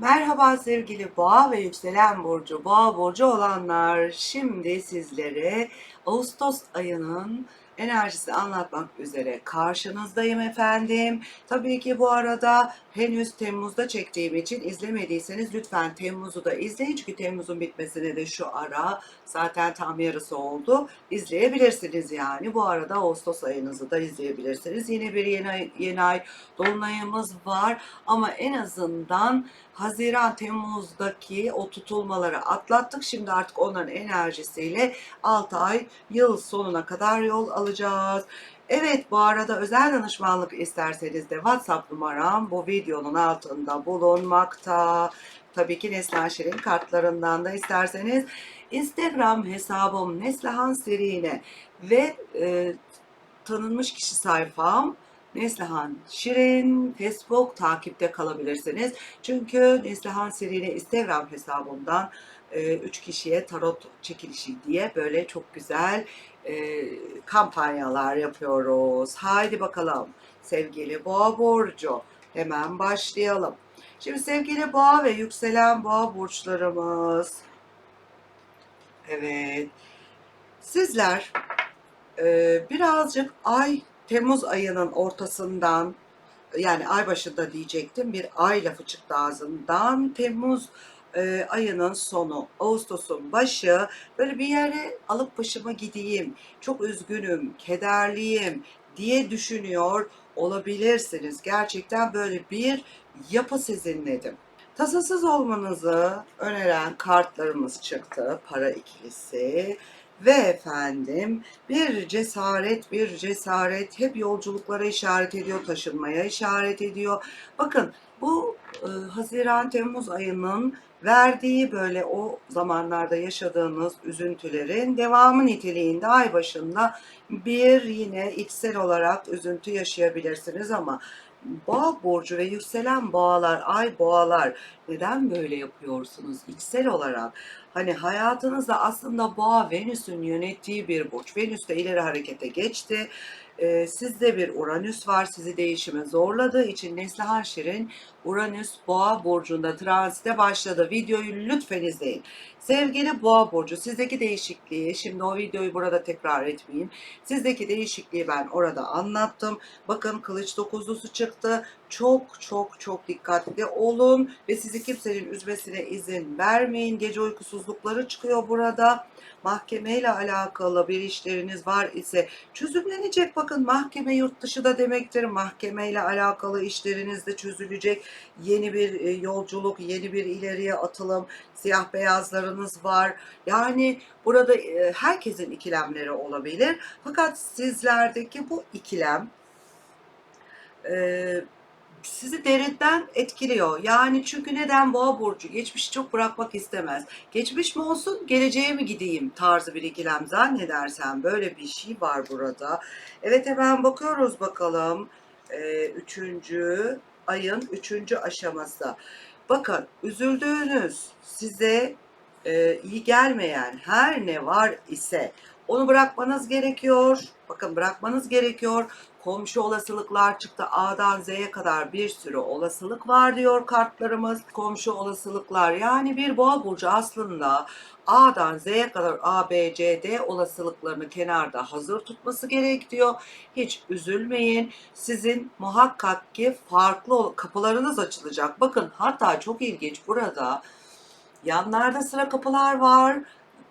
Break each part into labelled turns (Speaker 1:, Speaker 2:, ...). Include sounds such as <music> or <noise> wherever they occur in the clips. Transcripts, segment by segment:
Speaker 1: Merhaba sevgili boğa ve yükselen burcu, boğa burcu olanlar. Şimdi sizlere Ağustos ayının enerjisini anlatmak üzere karşınızdayım efendim. Tabii ki bu arada henüz Temmuz'da çektiğim için izlemediyseniz lütfen Temmuz'u da izleyin. Çünkü Temmuz'un bitmesine de şu ara zaten tam yarısı oldu. İzleyebilirsiniz yani. Bu arada Ağustos ayınızı da izleyebilirsiniz. Yine bir yeni ay, yeni ay dolunayımız var ama en azından Haziran Temmuz'daki o tutulmaları atlattık. Şimdi artık onların enerjisiyle 6 ay yıl sonuna kadar yol alacağız. Evet bu arada özel danışmanlık isterseniz de WhatsApp numaram bu videonun altında bulunmakta. Tabii ki Neslihan Şirin kartlarından da isterseniz Instagram hesabım Neslihan Serine ve e, tanınmış kişi sayfam Neslihan Şirin Facebook takipte kalabilirsiniz. Çünkü Neslihan Şirin'i Instagram hesabımdan 3 kişiye tarot çekilişi diye böyle çok güzel e, kampanyalar yapıyoruz. Haydi bakalım sevgili boğa burcu hemen başlayalım. Şimdi sevgili boğa ve yükselen boğa burçlarımız. Evet. Sizler e, birazcık ay Temmuz ayının ortasından yani ay başında diyecektim bir ay lafı çıktı ağzımdan. Temmuz e, ayının sonu, Ağustos'un başı böyle bir yere alıp başıma gideyim, çok üzgünüm, kederliyim diye düşünüyor olabilirsiniz. Gerçekten böyle bir yapı sizinledim. Tasasız olmanızı öneren kartlarımız çıktı. Para ikilisi ve efendim bir cesaret, bir cesaret hep yolculuklara işaret ediyor, taşınmaya işaret ediyor. Bakın bu e, Haziran-Temmuz ayının verdiği böyle o zamanlarda yaşadığınız üzüntülerin devamı niteliğinde ay başında bir yine içsel olarak üzüntü yaşayabilirsiniz ama Boğa burcu ve yükselen boğalar, ay boğalar neden böyle yapıyorsunuz içsel olarak? Hani hayatınızda aslında boğa Venüs'ün yönettiği bir burç. Venüs de ileri harekete geçti. Ee, sizde bir Uranüs var sizi değişime zorladığı için Neslihan Şirin Uranüs Boğa burcunda transite başladı. Videoyu lütfen izleyin. Sevgili Boğa burcu sizdeki değişikliği şimdi o videoyu burada tekrar etmeyeyim. Sizdeki değişikliği ben orada anlattım. Bakın kılıç dokuzlusu çıktı. Çok çok çok dikkatli olun ve sizi kimsenin üzmesine izin vermeyin. Gece uykusuzlukları çıkıyor burada. Mahkemeyle alakalı bir işleriniz var ise çözümlenecek. Bakın mahkeme yurt dışı da demektir. Mahkemeyle alakalı işleriniz de çözülecek. Yeni bir e, yolculuk, yeni bir ileriye atılım, siyah beyazlarınız var. Yani burada e, herkesin ikilemleri olabilir. Fakat sizlerdeki bu ikilem e, sizi derinden etkiliyor. Yani çünkü neden boğa burcu? Geçmişi çok bırakmak istemez. Geçmiş mi olsun, geleceğe mi gideyim tarzı bir ikilem zannedersen böyle bir şey var burada. Evet hemen bakıyoruz bakalım. Ee, üçüncü ayın üçüncü aşaması. Bakın üzüldüğünüz size e, iyi gelmeyen her ne var ise onu bırakmanız gerekiyor. Bakın bırakmanız gerekiyor. Komşu olasılıklar çıktı. A'dan Z'ye kadar bir sürü olasılık var diyor kartlarımız. Komşu olasılıklar yani bir boğa burcu aslında A'dan Z'ye kadar A, B, C, D olasılıklarını kenarda hazır tutması gerekiyor. Hiç üzülmeyin. Sizin muhakkak ki farklı kapılarınız açılacak. Bakın hatta çok ilginç burada yanlarda sıra kapılar var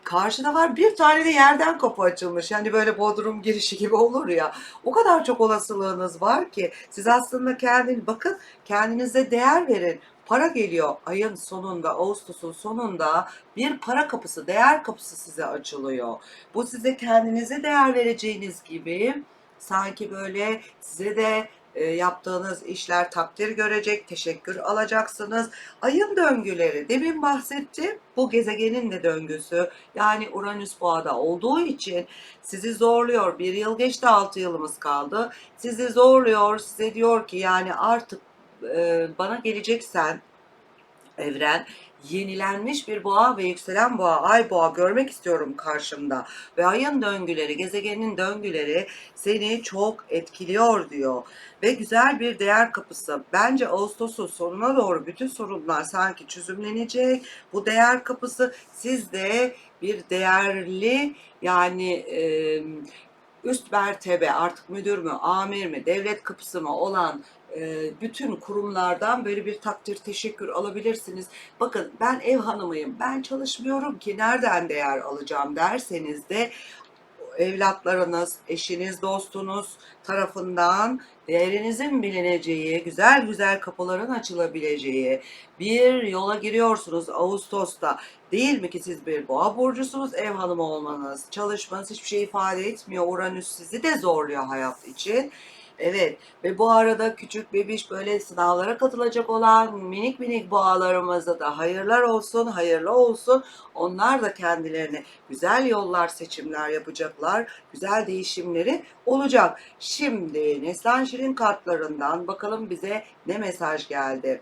Speaker 1: karşıda var bir tane de yerden kapı açılmış. Yani böyle bodrum girişi gibi olur ya. O kadar çok olasılığınız var ki siz aslında kendiniz bakın kendinize değer verin. Para geliyor ayın sonunda, Ağustos'un sonunda bir para kapısı, değer kapısı size açılıyor. Bu size kendinize değer vereceğiniz gibi sanki böyle size de yaptığınız işler takdir görecek, teşekkür alacaksınız. Ayın döngüleri, demin bahsettim, bu gezegenin de döngüsü. Yani Uranüs boğada olduğu için sizi zorluyor. Bir yıl geçti, altı yılımız kaldı. Sizi zorluyor, size diyor ki yani artık e, bana geleceksen evren yenilenmiş bir boğa ve yükselen boğa, ay boğa görmek istiyorum karşımda. Ve ayın döngüleri, gezegenin döngüleri seni çok etkiliyor diyor. Ve güzel bir değer kapısı. Bence Ağustos'un sonuna doğru bütün sorunlar sanki çözümlenecek. Bu değer kapısı sizde bir değerli yani e, üst mertebe artık müdür mü, amir mi, devlet kapısı mı olan bütün kurumlardan böyle bir takdir teşekkür alabilirsiniz. Bakın ben ev hanımıyım, ben çalışmıyorum ki nereden değer alacağım derseniz de evlatlarınız, eşiniz, dostunuz tarafından değerinizin bilineceği, güzel güzel kapıların açılabileceği bir yola giriyorsunuz Ağustos'ta. Değil mi ki siz bir boğa burcusunuz, ev hanımı olmanız, çalışmanız hiçbir şey ifade etmiyor. Uranüs sizi de zorluyor hayat için. Evet ve bu arada küçük bebiş böyle sınavlara katılacak olan minik minik boğalarımıza da hayırlar olsun, hayırlı olsun. Onlar da kendilerine güzel yollar, seçimler yapacaklar. Güzel değişimleri olacak. Şimdi Neslan Şirin kartlarından bakalım bize ne mesaj geldi.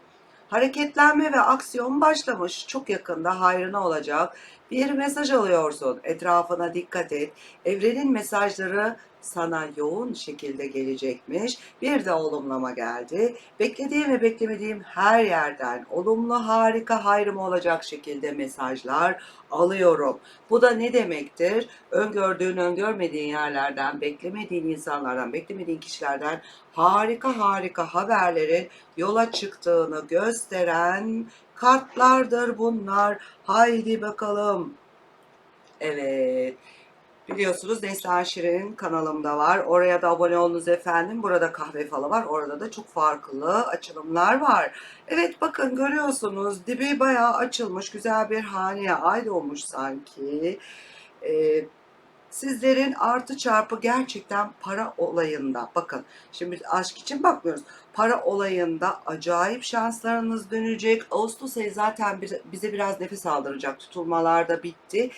Speaker 1: Hareketlenme ve aksiyon başlamış. Çok yakında hayrına olacak. Bir mesaj alıyorsun. Etrafına dikkat et. Evrenin mesajları sana yoğun şekilde gelecekmiş. Bir de olumlama geldi. Beklediğim ve beklemediğim her yerden olumlu, harika, hayrım olacak şekilde mesajlar alıyorum. Bu da ne demektir? Öngördüğün, öngörmediğin yerlerden, beklemediğin insanlardan, beklemediğin kişilerden harika harika haberlerin yola çıktığını gösteren kartlardır bunlar. Haydi bakalım. Evet. Biliyorsunuz Neslihan Şirin'in kanalımda var. Oraya da abone olunuz efendim. Burada kahve falı var. Orada da çok farklı açılımlar var. Evet bakın görüyorsunuz dibi bayağı açılmış. Güzel bir haneye ay doğmuş sanki. Ee, sizlerin artı çarpı gerçekten para olayında. Bakın şimdi aşk için bakmıyoruz. Para olayında acayip şanslarınız dönecek. Ağustos ayı zaten bize, biraz nefes aldıracak. Tutulmalar da bitti.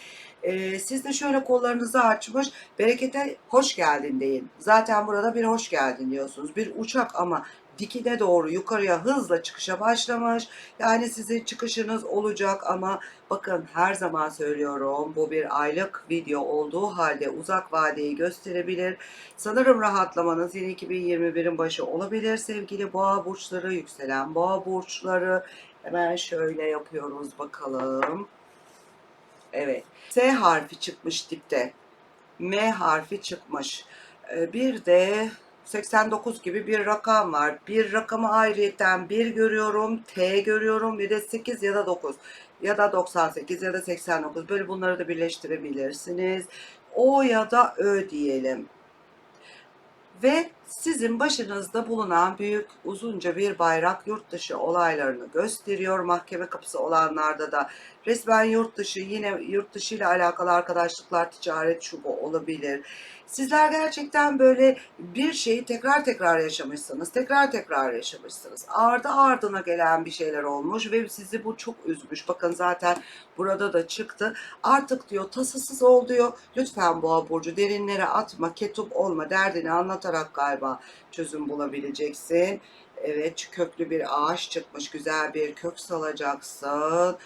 Speaker 1: Ee, siz de şöyle kollarınızı açmış, berekete hoş geldin deyin. Zaten burada bir hoş geldin diyorsunuz. Bir uçak ama dikine doğru yukarıya hızla çıkışa başlamış. Yani sizin çıkışınız olacak ama bakın her zaman söylüyorum bu bir aylık video olduğu halde uzak vadeyi gösterebilir. Sanırım rahatlamanız yine 2021'in başı olabilir sevgili boğa burçları, yükselen boğa burçları. Hemen şöyle yapıyoruz bakalım. Evet. S harfi çıkmış dipte. M harfi çıkmış. Ee, Bir de 89 gibi bir rakam var. Bir rakamı ayrıyeten bir görüyorum, T görüyorum, bir de 8 ya da 9 ya da 98 ya da 89 böyle bunları da birleştirebilirsiniz. O ya da Ö diyelim. Ve sizin başınızda bulunan büyük uzunca bir bayrak yurt dışı olaylarını gösteriyor. Mahkeme kapısı olanlarda da resmen yurt dışı yine yurt dışı ile alakalı arkadaşlıklar, ticaret şu bu olabilir. Sizler gerçekten böyle bir şeyi tekrar tekrar yaşamışsınız, tekrar tekrar yaşamışsınız. Ardı ardına gelen bir şeyler olmuş ve sizi bu çok üzmüş. Bakın zaten burada da çıktı. Artık diyor tasasız ol diyor. Lütfen boğa burcu derinlere atma, ketup olma derdini anlatarak galiba çözüm bulabileceksin. Evet köklü bir ağaç çıkmış. Güzel bir kök salacaksın.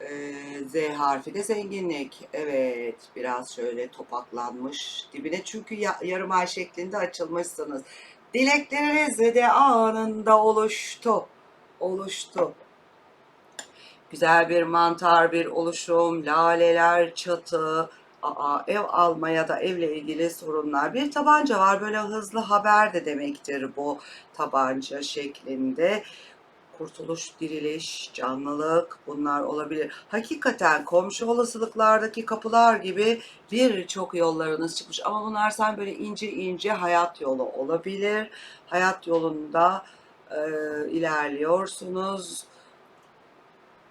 Speaker 1: Ee, Z harfi de zenginlik. Evet, biraz şöyle topaklanmış dibine çünkü ya, yarım ay şeklinde açılmışsınız. Dilekleriniz de anında oluştu. Oluştu. Güzel bir mantar, bir oluşum, laleler, çatı, aa, ev almaya da evle ilgili sorunlar. Bir tabanca var, böyle hızlı haber de demektir bu tabanca şeklinde kurtuluş, diriliş, canlılık bunlar olabilir. Hakikaten komşu olasılıklardaki kapılar gibi birçok yollarınız çıkmış ama bunlar sen böyle ince ince hayat yolu olabilir. Hayat yolunda e, ilerliyorsunuz.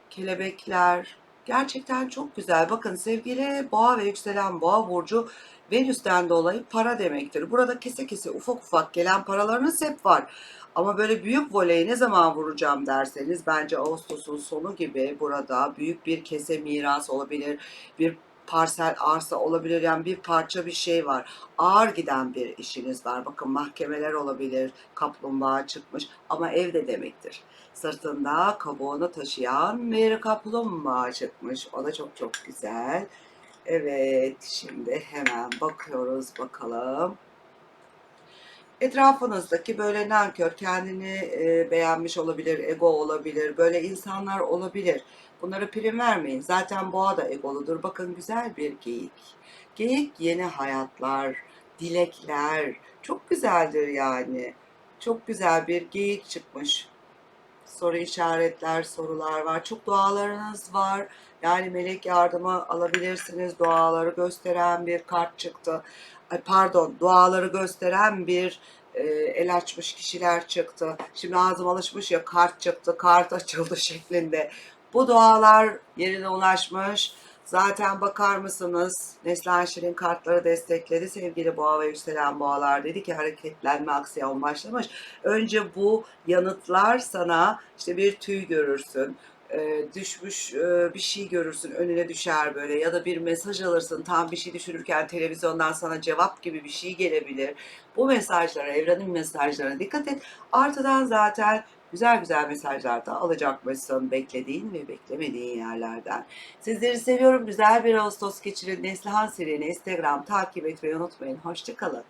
Speaker 1: Kelebekler gerçekten çok güzel. Bakın sevgili boğa ve yükselen boğa burcu Venüs'ten dolayı para demektir. Burada kese kese ufak ufak gelen paralarınız hep var. Ama böyle büyük voleyi ne zaman vuracağım derseniz bence Ağustos'un sonu gibi burada büyük bir kese miras olabilir. Bir parsel arsa olabilir yani bir parça bir şey var. Ağır giden bir işiniz var. Bakın mahkemeler olabilir, kaplumbağa çıkmış ama evde demektir. Sırtında kabuğunu taşıyan bir kaplumbağa çıkmış. O da çok çok güzel. Evet, şimdi hemen bakıyoruz bakalım. Etrafınızdaki böyle nankör, kendini e, beğenmiş olabilir, ego olabilir, böyle insanlar olabilir. Bunlara prim vermeyin. Zaten boğa da egoludur. Bakın güzel bir geyik. Geyik yeni hayatlar, dilekler. Çok güzeldir yani. Çok güzel bir geyik çıkmış. Soru işaretler, sorular var. Çok dualarınız var. Yani melek yardımı alabilirsiniz. Duaları gösteren bir kart çıktı. Pardon, duaları gösteren bir e, el açmış kişiler çıktı. Şimdi ağzım alışmış ya kart çıktı, kart <laughs> açıldı şeklinde. Bu dualar yerine ulaşmış. Zaten bakar mısınız? Neslihan Şirin kartları destekledi. Sevgili boğa ve yükselen boğalar dedi ki hareketlenme aksiyon başlamış. Önce bu yanıtlar sana işte bir tüy görürsün. E, düşmüş e, bir şey görürsün önüne düşer böyle ya da bir mesaj alırsın tam bir şey düşünürken televizyondan sana cevap gibi bir şey gelebilir. Bu mesajlara, evrenin mesajlarına dikkat et. Artıdan zaten güzel güzel mesajlar da alacakmışsın beklediğin ve beklemediğin yerlerden. Sizleri seviyorum. Güzel bir Ağustos geçirin. Neslihan Seri'ni Instagram takip etmeyi unutmayın. Hoşçakalın.